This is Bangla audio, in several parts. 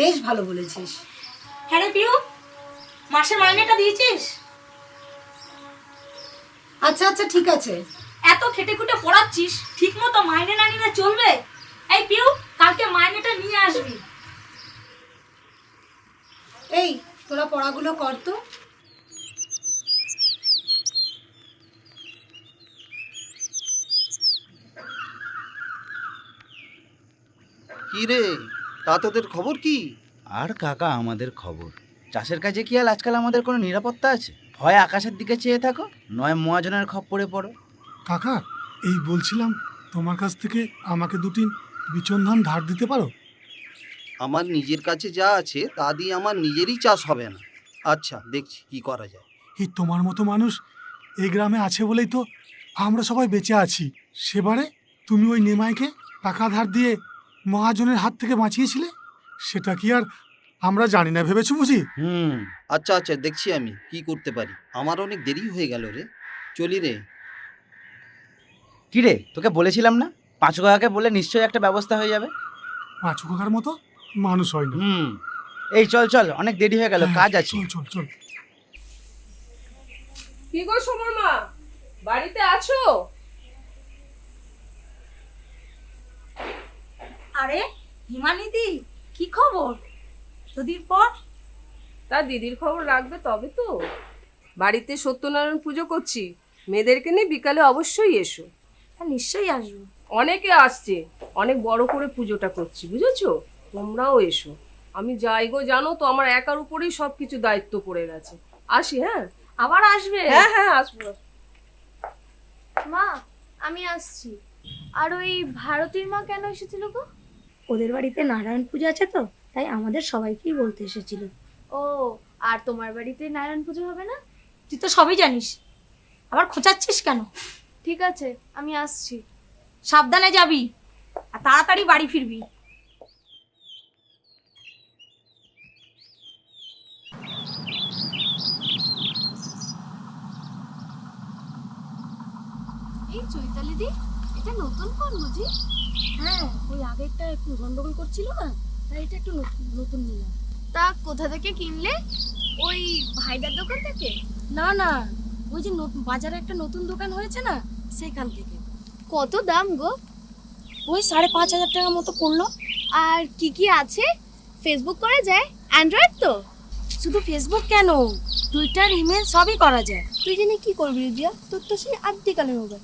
বেশ ভালো বলেছিস। হ্যাঁ রে পিউ মাসের মাইনেটা দিয়েছিস? আচ্ছা আচ্ছা ঠিক আছে। এত খেটে খুটে পড়াচ্ছিস ঠিক মতো মাইনে না নিলে চলবে? এই পিউ কালকে মাইনেটা নিয়ে আসবি। এই তোরা পড়াগুলো কর তো। কি রে তা তোদের খবর কি? আর কাকা আমাদের খবর। চাষের কাজে কি আর আজকাল আমাদের কোনো নিরাপত্তা আছে? হয় আকাশের দিকে চেয়ে থাকো নয় মহাজনের খপ্পরে পড়ো কাকা এই বলছিলাম তোমার কাছ থেকে আমাকে দুটি বিচন ধান ধার দিতে পারো? আমার নিজের কাছে যা আছে তা দিয়ে আমার নিজেরই চাষ হবে না। আচ্ছা দেখছি কি করা যায়। এই তোমার মতো মানুষ এই গ্রামে আছে বলেই তো আমরা সবাই বেঁচে আছি। সেবারে তুমি ওই নেমাইকে টাকা ধার দিয়ে মহাজনের হাত থেকে বাঁচিয়েছিলে? সেটা কি আর আমরা জানি না ভেবেছো বুঝি? হুম আচ্ছা আচ্ছা দেখছি আমি কি করতে পারি? আমার অনেক দেরি হয়ে গেল রে। চলি রে। কি রে তোকে বলেছিলাম না? পাঁচু কাকাকে বলে নিশ্চয়ই একটা ব্যবস্থা হয়ে যাবে। পাঁচু কাকার মতো মানুষ হয় না। হুম এই চল চল অনেক দেরি হয়ে গেল হ্যাঁ, কাজ আছে। চল চল চল। কি গো সমর মা বাড়িতে আছো? আরে হিমানিদি কি খবর? দুদিন পর। তা দিদির খবর রাখবে তবে তো। বাড়িতে সত্যনারায়ণ পুজো করছি মেয়েদেরকে নিয়ে বিকালে অবশ্যই এসো। হ্যাঁ নিশ্চয়ই আসব। অনেকে আসছে অনেক বড় করে পুজোটা করছি বুঝেছ? তোমরাও এসো। আমি যাই গো জানো তো আমার একার উপরেই সব কিছু দায়িত্ব পড়ে গেছে। আসি হ্যাঁ? আবার আসবে? হ্যাঁ হ্যাঁ আসব। মা আমি আসছি। আর ওই ভারতীর মা কেন এসেছিল গো? ওদের বাড়িতে নারায়ণ পূজা আছে তো তাই আমাদের সবাইকেই বলতে এসেছিল। ও আর তোমার বাড়িতে নারায়ণ পুজো হবে না? তুই তো সবই জানিস। আবার খোঁচাচ্ছিস কেন? ঠিক আছে আমি আসছি। সাবধানে যাবি আর তাড়াতাড়ি বাড়ি ফিরবি। এই চৈতালি দি এটা নতুন ফোন বুঝি হ্যাঁ ওই আগেরটা একটু গন্ডগোল করছিল না তাই এটা একটু নতুন নতুন নিলাম। তা কোথা থেকে কিনলে? ওই ভাইদার দোকান থেকে? না না ওই যে বাজারে একটা নতুন দোকান হয়েছে না সেখান থেকে। কত দাম গো? ওই সাড়ে পাঁচ হাজার টাকার মতো পড়ল। আর কি কি আছে? ফেসবুক করা যায়? অ্যান্ড্রয়েড তো? শুধু ফেসবুক কেন? টুইটার ইমেল সবই করা যায়। তুই জেনে কি করবি রিদিয়া? তোর তো সেই আদ্যিকালের মোবাইল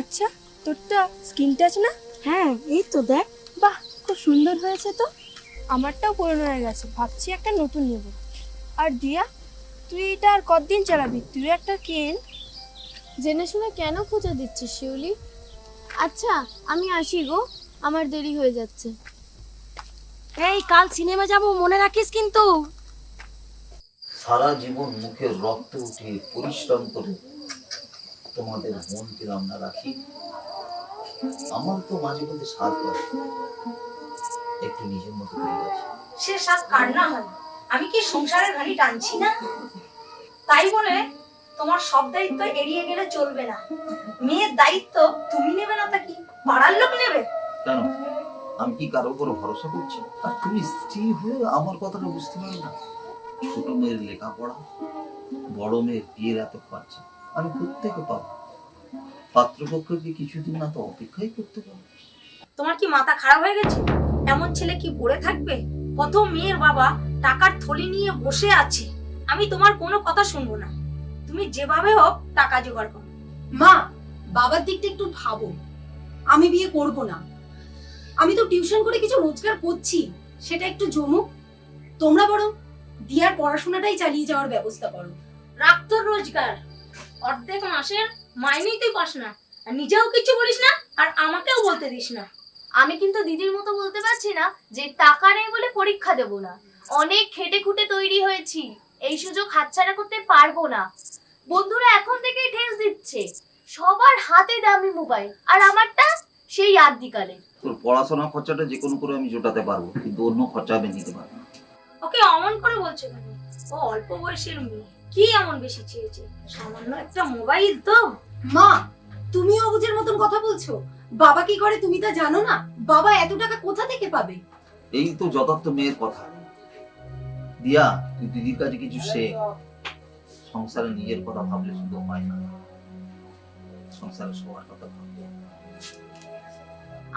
আচ্ছা তোরটা স্ক্রিন টাচ না? হ্যাঁ এই তো দেখ। বাহ খুব সুন্দর হয়েছে তো। আমারটাও পুরনো হয়ে গেছে ভাবছি একটা নতুন নেব। আর দিয়া তুই এটা আর কতদিন চালাবি? তুই একটা কেন? জেনে শুনে কেন খোঁজা দিচ্ছিস শিউলি? আচ্ছা আমি আসি গো আমার দেরি হয়ে যাচ্ছে। এই কাল সিনেমা যাব মনে রাখিস কিন্তু। সারা জীবন মুখের রক্ত উঠিয়ে পরিশ্রম করে তোমাদের মনকে রান্না রাখি। আমার তো মাঝে মধ্যে স্বাদ করে। একটু নিজের মতো করে গেছে সে সাত কার না হয়? আমি কি সংসারের ঘানি টানছি না? তাই বলে তোমার সব দায়িত্ব এড়িয়ে গেলে চলবে না। মেয়ের দায়িত্ব তুমি নেবে না তা কি? পাড়ার লোক নেবে? কেন? আমি কি কারোর উপর ভরসা করছি? আর তুমি স্ত্রী হয়ে আমার কথাটা বুঝতে পারো না। ছোট মেয়ের লেখাপড়া বড় মেয়ের বিয়ের এত খরচা আমি প্রত্যেকে পাবো। পাত্রপক্ষকে কিছুদিন না তো অপেক্ষাই করতে তোমার কি মাথা খারাপ হয়ে গেছে? এমন ছেলে কি পড়ে থাকবে? কত মেয়ের বাবা টাকার থলি নিয়ে বসে আছে। আমি তোমার কোনো কথা শুনব না। তুমি যেভাবে হোক টাকা জোগাড় করো। মা বাবার দিকটা একটু ভাবো। আমি বিয়ে করব না। আমি তো টিউশন করে কিছু রোজগার করছি। সেটা একটু জমুক। তোমরা বরং দিয়ার পড়াশোনাটাই চালিয়ে যাওয়ার ব্যবস্থা করো। রাখ তোর রোজগার। অর্ধেক মাসের মাইনেই তুই পাস না। আর নিজেও কিছু বলিস না আর আমাকেও বলতে দিস না। আমি কিন্তু দিদির মতো বলতে পারছি না যে টাকা নেই বলে পরীক্ষা দেব না। অনেক খেটে খুঁটে তৈরি হয়েছি এই সুযোগ হাতছাড়া করতে পারব না। বন্ধুরা এখন থেকেই ঠেস দিচ্ছে। সবার হাতে দামি মোবাইল আর আমারটা সেই আদ্যিকালে। তোর পড়াশোনা খরচাটা যে কোনো করে আমি জোটাতে পারব কিন্তু অন্য খরচা আমি নিতে পারব না। ওকে অমন করে বলছে কেন? ও অল্প বয়সের মেয়ে কি এমন বেশি চেয়েছে? সামান্য একটা মোবাইল তো। মা তুমিও অবুজের মতন কথা বলছো। বাবা কি করে তুমি তা জানো না? বাবা এত টাকা কোথা থেকে পাবে? এই তো যথার্থ মেয়ের কথা। দিয়া তুই দিদির কাছে কিছু শেখ সংসারে নিজের কথা ভাবলে শুধু হয় না। সংসারে সবার কথা ভাবতে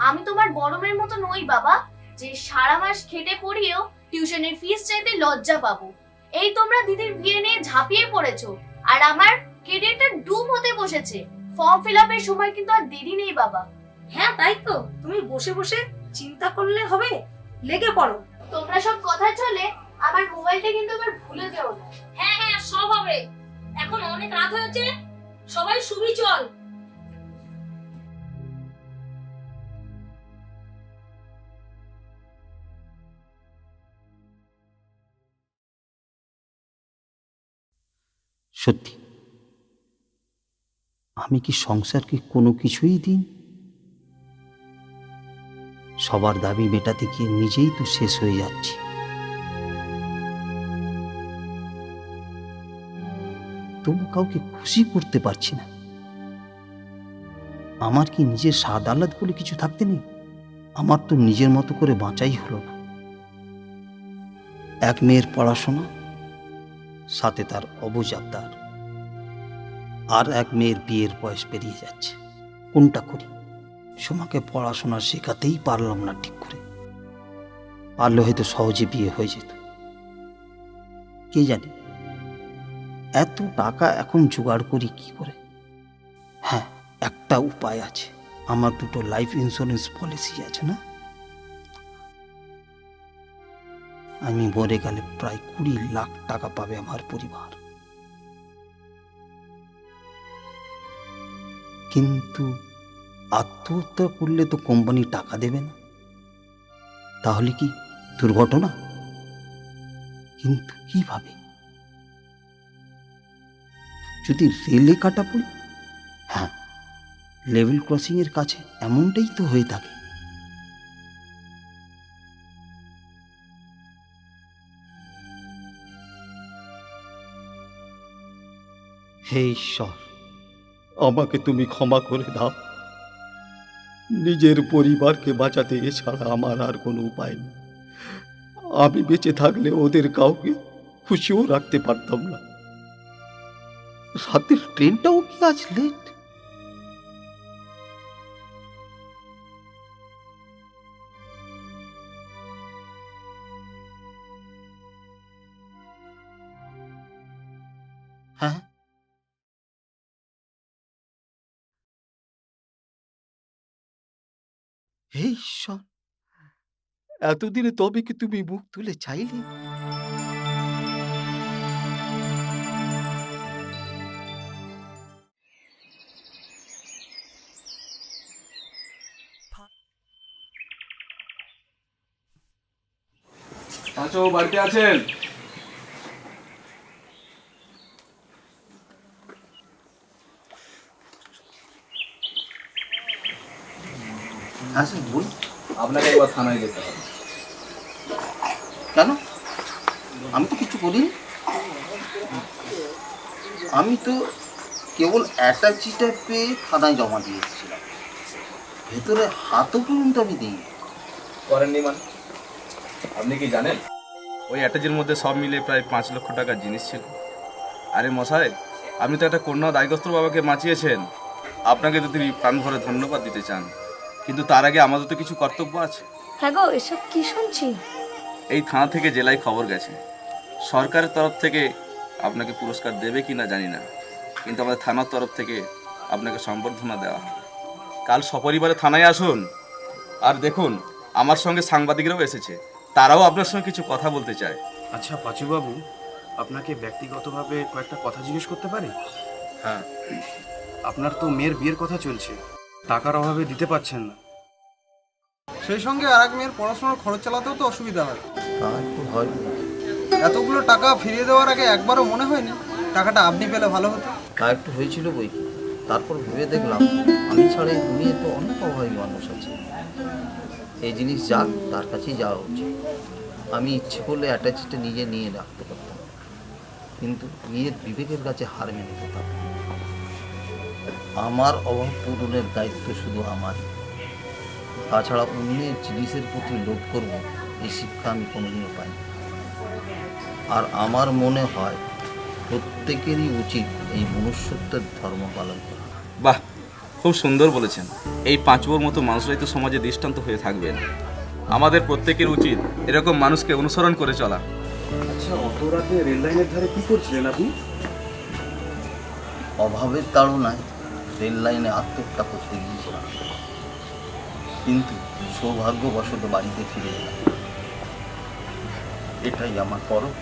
আমি তোমার বড় মেয়ের মতো নই বাবা। যে সারা মাস খেটে পড়িয়েও টিউশনের ফিস চাইতে লজ্জা পাবো। এই তোমরা দিদির বিয়ে নিয়ে ঝাঁপিয়ে পড়েছো। আর আমার কেরিয়ারটা ডুব হতে বসেছে। ফর্ম ফিল আপের সময় কিন্তু আর দেরি নেই বাবা। হ্যাঁ তাই তো। তুমি বসে বসে চিন্তা করলে হবে লেগে পড়ো। তোমরা সব কথা চলে আমার মোবাইলটা কিন্তু এবার ভুলে যেও না। হ্যাঁ হ্যাঁ সব হবে। এখন অনেক রাত হয়েছে সবাই শুবি চল। সত্যি। আমি কি সংসারকে কোনো কিছুই দিন? সবার দাবি মেটাতে গিয়ে নিজেই তো শেষ হয়ে যাচ্ছি। তবু কাউকে খুশি করতে পারছি না। আমার কি নিজের স্বাদ আহ্লাদ বলে কিছু থাকতে নেই? আমার তো নিজের মতো করে বাঁচাই হলো না। এক মেয়ের পড়াশোনা, সাথে তার অবুজ আর এক মেয়ের বিয়ের বয়স পেরিয়ে যাচ্ছে। কোনটা করি? সোমাকে পড়াশোনা শেখাতেই পারলাম না ঠিক করে। পারলে হয়তো সহজে বিয়ে হয়ে যেত। কে জানে? এত টাকা এখন জোগাড় করি কি করে? হ্যাঁ একটা উপায় আছে। আমার দুটো লাইফ ইন্স্যুরেন্স পলিসি আছে না? আমি মরে গেলে প্রায় কুড়ি লাখ টাকা পাবে আমার পরিবার। কিন্তু আত্মহত্যা করলে তো কোম্পানি টাকা দেবে না। তাহলে কি দুর্ঘটনা? কিন্তু কীভাবে? যদি রেলে কাটা পড়ি? হ্যাঁ লেভেল ক্রসিং এর কাছে এমনটাই তো হয়ে থাকে। হে ঈশ্বর! আমাকে তুমি ক্ষমা করে দাও। নিজের পরিবারকে বাঁচাতে এছাড়া আমার আর কোনো উপায় নেই। আমি বেঁচে থাকলে ওদের কাউকে খুশিও রাখতে পারতাম না। রাতের ট্রেনটাও কি আজ লেট হে ঈশ্বর এতদিনে তবে কি তুমি মুখ তুলে চাইলে? বাড়িতে আছেন? হ্যাঁ স্যার বল আপনাকে একবার থানায় যেতে হবে। কেন? আমি তো কিছু করিনি। আমি তো কেবল অ্যাটাচিটা পেয়ে থানায় জমা দিয়ে এসেছিলাম। ভেতরে হাতও পর্যন্ত আমি দিই করেননি মানে? আপনি কি জানেন? ওই অ্যাটাচের মধ্যে সব মিলে প্রায় পাঁচ লক্ষ টাকার জিনিস ছিল। আরে মশাই, আপনি তো একটা কন্যা দায়গ্রস্ত বাবাকে বাঁচিয়েছেন। আপনাকে তো তিনি প্রাণ ভরে ধন্যবাদ দিতে চান কিন্তু তার আগে আমাদের তো কিছু কর্তব্য আছে। হ্যাঁ গো এসব কি শুনছি? এই থানা থেকে জেলায় খবর গেছে। সরকারের তরফ থেকে আপনাকে পুরস্কার দেবে কি না জানি না। কিন্তু আমাদের থানার তরফ থেকে আপনাকে সম্বর্ধনা দেওয়া হবে। কাল সপরিবারে থানায় আসুন। আর দেখুন আমার সঙ্গে সাংবাদিকরাও এসেছে। তারাও আপনার সঙ্গে কিছু কথা বলতে চায়। আচ্ছা পাচুবাবু আপনাকে ব্যক্তিগতভাবে কয়েকটা কথা জিজ্ঞেস করতে পারি? হ্যাঁ। আপনার তো মেয়ের বিয়ের কথা চলছে। টাকার অভাবে দিতে পারছেন না। সেই সঙ্গে আর এক মেয়ের পড়াশোনার খরচ চালাতেও তো অসুবিধা হয়। তা একটু হয়। এতগুলো টাকা ফিরিয়ে দেওয়ার আগে একবারও মনে হয়নি টাকাটা আপনি পেলে ভালো হতো। তা একটু হয়েছিল বই কি। তারপর ভেবে দেখলাম আমি ছাড়া এই দুনিয়ায় তো অনেক অভাবী মানুষ আছে। এই জিনিস যাক তার কাছেই যাওয়া উচিত। আমি ইচ্ছে করলে অ্যাটাচটা নিজে নিয়ে রাখতে পারতাম। কিন্তু নিজের বিবেকের কাছে হার মেনে যেতাম আমার অভাব পূরণের দায়িত্ব শুধু আমার তাছাড়া অন্যের জিনিসের প্রতি লোভ করব এই শিক্ষা আমি কোনোদিনও পাইনি। আর আমার মনে হয় প্রত্যেকেরই উচিত এই মনুষ্যত্বের ধর্ম পালন করা। বাহ খুব সুন্দর বলেছেন। এই পাঁচবোর মতো মানুষরাই তো সমাজে দৃষ্টান্ত হয়ে থাকবেন। আমাদের প্রত্যেকের উচিত এরকম মানুষকে অনুসরণ করে চলা। আচ্ছা অত রাতে রেল লাইনের ধারে কি করছিলেন আপনি? অভাবের তাড়নায় রেল লাইনে আত্মহত্যা করতে গিয়েছিলাম। কিন্তু সৌভাগ্যবশত বাড়িতে ফিরে এলাম। এটাই আমার পরম